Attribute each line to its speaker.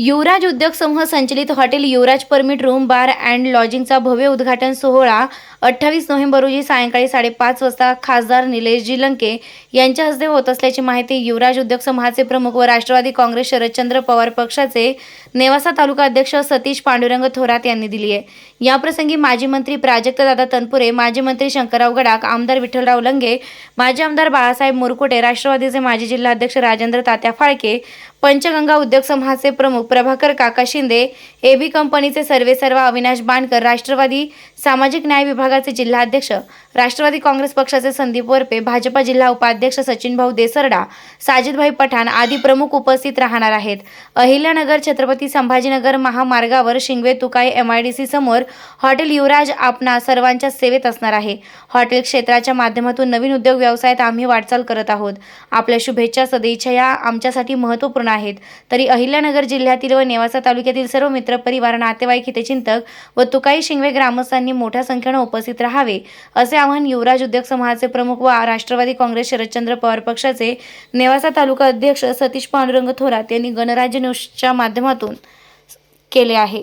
Speaker 1: युवराज उद्योग समूह संचलित hotel Yuvraj permit room bar and लॉजिंगचा भव्य उद्घाटन सोहळा अठ्ठावीस नोव्हेंबर रोजी सायंकाळी साडेपाच वाजता खासदार निलेशजी लंके यांच्या हस्ते होत असल्याची माहिती युवराज उद्योग समूहाचे प्रमुख व राष्ट्रवादी काँग्रेस शरदचंद्र पवार पक्षाचे नेवासा तालुका अध्यक्ष सतीश पांडुरंग थोरात यांनी दिली आहे. याप्रसंगी माजी मंत्री प्राजक्तदादा तनपुरे माजी मंत्री शंकरराव गडाख आमदार विठ्ठलराव लंगे माजी आमदार बाळासाहेब मुरकुटे राष्ट्रवादीचे माजी जिल्हाध्यक्ष राजेंद्र तात्या फाळके पंचगंगा उद्योग समूहाचे प्रमुख प्रभाकर काका शिंदे ए बी कंपनीचे सर्वेसर्वा अविनाश बाणकर राष्ट्रवादी सामाजिक न्याय विभागाचे जिल्हाध्यक्ष राष्ट्रवादी काँग्रेस पक्षाचे संदीप वरपे भाजपा जिल्हा उपाध्यक्ष सचिन भाऊ देसरडा साजिदभाई पठाण आदी प्रमुख उपस्थित राहणार आहेत. अहिल्यानगर छत्रपती संभाजीनगर महामार्गावर Shingve Tukai M I D C समोर हॉटेल युवराज आपणा सर्वांच्या सेवेत असणार आहे. हॉटेल क्षेत्राच्या माध्यमातून नवीन उद्योग व्यवसायात आम्ही वाटचाल करत आहोत. आपल्या शुभेच्छा सदिच्छा या आमच्यासाठी महत्त्वपूर्ण आहेत. तरी अहिल्यानगर जिल्ह्यातील व नेवासा तालुक्यातील सर्व मित्रपरिवार नातेवाईक हितचिंतक व तुकाई शिंगवे ग्रामस्थांनी मोठ्या संख्येनं उपस्थित राहावे असे आवाहन युवराज उद्योग समूहाचे प्रमुख व राष्ट्रवादी काँग्रेस शरदचंद्र पवार पक्षाचे नेवासा तालुका अध्यक्ष सतीश पांडुरंग थोरात यांनी गणराज्य न्यूजच्या माध्यमातून केले आहे.